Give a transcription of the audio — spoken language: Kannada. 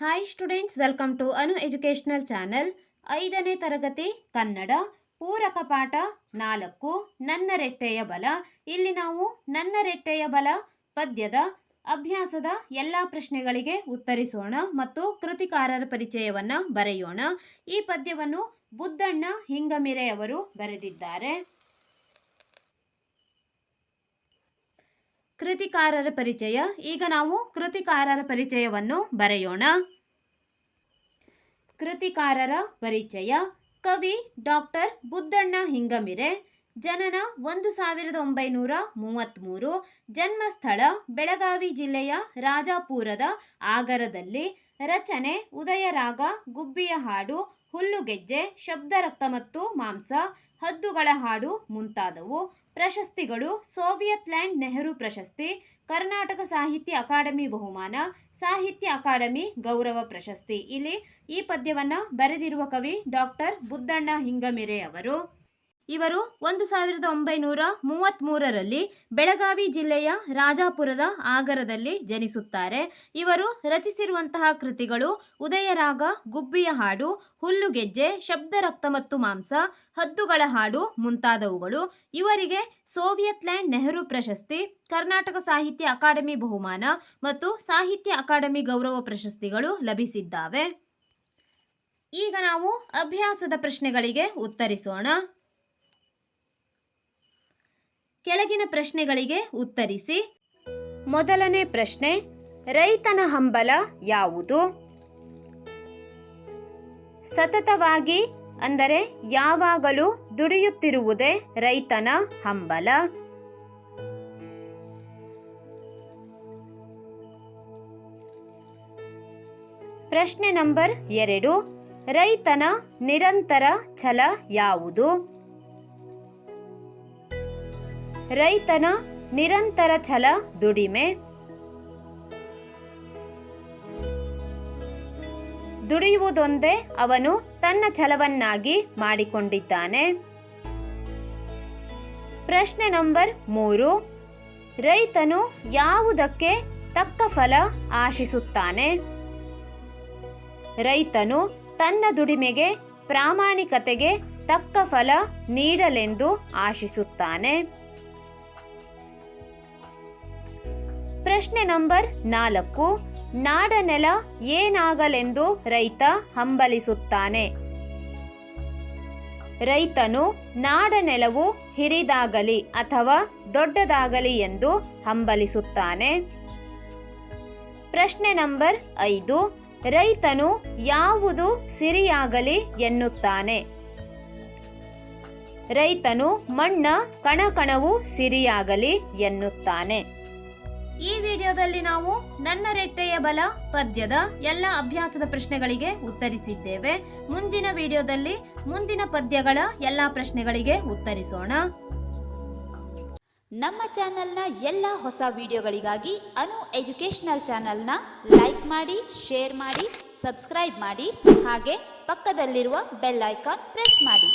Hi students welcome to Anu educational channel ಐದನೇ ತರಗತಿ, ಕನ್ನಡ, ಪೂರಕ ಪಾಠ ನಾಲ್ಕು ನನ್ನ ರೆಟ್ಟೆಯ ಬಲ. ಇಲ್ಲಿ ನಾವು ನನ್ನ ರೆಟ್ಟೆಯ ಬಲ ಪದ್ಯದ, ಅಭ್ಯಾಸದ ಎಲ್ಲ ಪ್ರಶ್ನೆಗಳಿಗೆ ಉತ್ತರಿಸೋಣ ಮತ್ತು ಕೃತಿಕಾರರ ಪರಿಚಯವನ್ನು ಬರೆಯೋಣ. ಈ ಪದ್ಯವನ್ನು ಬುದ್ಧಣ್ಣ ಹಿಂಗಮಿರೆಯವರು ಬರೆದಿದ್ದಾರೆ. ಕೃತಿಕಾರರ ಪರಿಚಯ. ಈಗ ನಾವು ಕೃತಿಕಾರರ ಪರಿಚಯವನ್ನು ಬರೆಯೋಣ. ಕೃತಿಕಾರರ ಪರಿಚಯ. ಕವಿ ಡಾಕ್ಟರ್ ಬುದ್ಧಣ್ಣ ಹಿಂಗಮಿರೆ. ಜನನ ಒಂದು ಸಾವಿರದ ಒಂಬೈನೂರ ಮೂವತ್ತ್ಮೂರು ಜನ್ಮಸ್ಥಳ ಬೆಳಗಾವಿ ಜಿಲ್ಲೆಯ ರಾಜಾಪುರದ ಆಗರದಲ್ಲಿ ರಚನೆ ಉದಯರಾಗ ಗುಬ್ಬಿಯ ಹಾಡು ಹುಲ್ಲುಗೆಜ್ಜೆ ಶಬ್ದರಕ್ತ ಮತ್ತು ಮಾಂಸ, ಹದ್ದುಗಳ ಹಾಡು ಮುಂತಾದವು. ಪ್ರಶಸ್ತಿಗಳು, ಸೋವಿಯತ್ ಲ್ಯಾಂಡ್ ನೆಹರು ಪ್ರಶಸ್ತಿ, ಕರ್ನಾಟಕ ಸಾಹಿತ್ಯ ಅಕಾಡೆಮಿ ಬಹುಮಾನ, ಸಾಹಿತ್ಯ ಅಕಾಡೆಮಿ ಗೌರವ ಪ್ರಶಸ್ತಿ. ಇಲ್ಲಿ ಈ ಪದ್ಯವನ್ನು ಬರೆದಿರುವ ಕವಿ ಡಾಕ್ಟರ್ ಬುದ್ಧಣ್ಣ ಹಿಂಗಮಿರೆ ಅವರು. ಇವರು ಒಂದು ಸಾವಿರದ ಒಂಬೈನೂರ ಮೂವತ್ತ್ಮೂರರಲ್ಲಿ ಬೆಳಗಾವಿ ಜಿಲ್ಲೆಯ ರಾಜಾಪುರದ ಆಗರದಲ್ಲಿ ಜನಿಸುತ್ತಾರೆ. ಇವರು ರಚಿಸಿರುವಂತಹ ಕೃತಿಗಳು ಉದಯರಾಗ, ಗುಬ್ಬಿಯ ಹಾಡು, ಹುಲ್ಲುಗೆಜ್ಜೆ ಶಬ್ದರಕ್ತ ಮತ್ತು ಮಾಂಸ, ಹದ್ದುಗಳ ಹಾಡು ಮುಂತಾದವುಗಳು. ಇವರಿಗೆ ಸೋವಿಯತ್ ಲ್ಯಾಂಡ್ ನೆಹರು ಪ್ರಶಸ್ತಿ, ಕರ್ನಾಟಕ ಸಾಹಿತ್ಯ ಅಕಾಡೆಮಿ ಬಹುಮಾನ ಮತ್ತು ಸಾಹಿತ್ಯ ಅಕಾಡೆಮಿ ಗೌರವ ಪ್ರಶಸ್ತಿಗಳು ಲಭಿಸಿದ್ದಾವೆ. ಈಗ ನಾವು ಅಭ್ಯಾಸದ ಪ್ರಶ್ನೆಗಳಿಗೆ ಉತ್ತರಿಸೋಣ. ಕೆಳಗಿನ ಪ್ರಶ್ನೆಗಳಿಗೆ ಉತ್ತರಿಸಿ. ಮೊದಲನೇ ಪ್ರಶ್ನೆ, ರೈತನ ಹಂಬಲ ಯಾವುದು? ಸತತವಾಗಿ, ಅಂದರೆ ಯಾವಾಗಲೂ ದುಡಿಯುತ್ತಿರುವುದೇ ರೈತನ ಹಂಬಲ? ಪ್ರಶ್ನೆ ನಂಬರ್ ಎರಡು, ರೈತನ ನಿರಂತರ ಛಲ ಯಾವುದು? ರೈತನ ನಿರಂತರ ಛಲ, ದುಡಿಮೆ. ದುಡಿಯುವುದೊಂದೇ ಅವನು ತನ್ನ ಛಲವನ್ನಾಗಿ ಮಾಡಿಕೊಂಡಿದ್ದಾನೆ. ಪ್ರಶ್ನೆ ನಂಬರ್ ಮೂರು. ರೈತನು ಯಾವುದಕ್ಕೆ ತಕ್ಕ ಫಲ ಆಶಿಸುತ್ತಾನೆ? ರೈತನು ತನ್ನ ದುಡಿಮೆಗೆ, ಪ್ರಾಮಾಣಿಕತೆಗೆ ತಕ್ಕ ಫಲ ನೀಡಲೆಂದು ಆಶಿಸುತ್ತಾನೆ. ಪ್ರಶ್ನೆ ನಂಬರ್ ನಾಲ್ಕು. ನಾಡನೆಲ ಏನಾಗಲೆಂದು ರೈತ ಹಂಬಲಿಸುತ್ತಾನೆ. ರೈತನು ನಾಡನೆಲವು ಹಿರಿದಾಗಲಿ ಅಥವಾ ದೊಡ್ಡದಾಗಲಿ ಎಂದು ಹಂಬಲಿಸುತ್ತಾನೆ. ಪ್ರಶ್ನೆ ನಂಬರ್ ಐದು. ರೈತನು ಯಾವುದು ಸಿರಿಯಾಗಲಿ ಎನ್ನುತ್ತಾನೆ. ರೈತನು ಮಣ್ಣ ಕಣಕಣವು ಸಿರಿಯಾಗಲಿ ಎನ್ನುತ್ತಾನೆ. ಈ ವಿಡಿಯೋದಲ್ಲಿ ನಾವು ನನ್ನ ರೆಟ್ಟೆಯ ಬಲ, ಪದ್ಯದ ಎಲ್ಲ ಅಭ್ಯಾಸದ ಪ್ರಶ್ನೆಗಳಿಗೆ ಉತ್ತರಿಸಿದ್ದೇವೆ. ಮುಂದಿನ ವಿಡಿಯೋದಲ್ಲಿ ಮುಂದಿನ ಪದ್ಯಗಳ ಎಲ್ಲ ಪ್ರಶ್ನೆಗಳಿಗೆ ಉತ್ತರಿಸೋಣ. ನಮ್ಮ ಚಾನೆಲ್ನ ಎಲ್ಲ ಹೊಸ ವಿಡಿಯೋಗಳಿಗಾಗಿ ಅನು ಎಜುಕೇಶನಲ್ ಚಾನೆಲ್ನ ಲೈಕ್ ಮಾಡಿ, ಶೇರ್ ಮಾಡಿ, ಸಬ್ಸ್ಕ್ರೈಬ್ ಮಾಡಿ, ಹಾಗೆ ಪಕ್ಕದಲ್ಲಿರುವ ಬೆಲ್ ಐಕಾನ್ ಪ್ರೆಸ್ ಮಾಡಿ.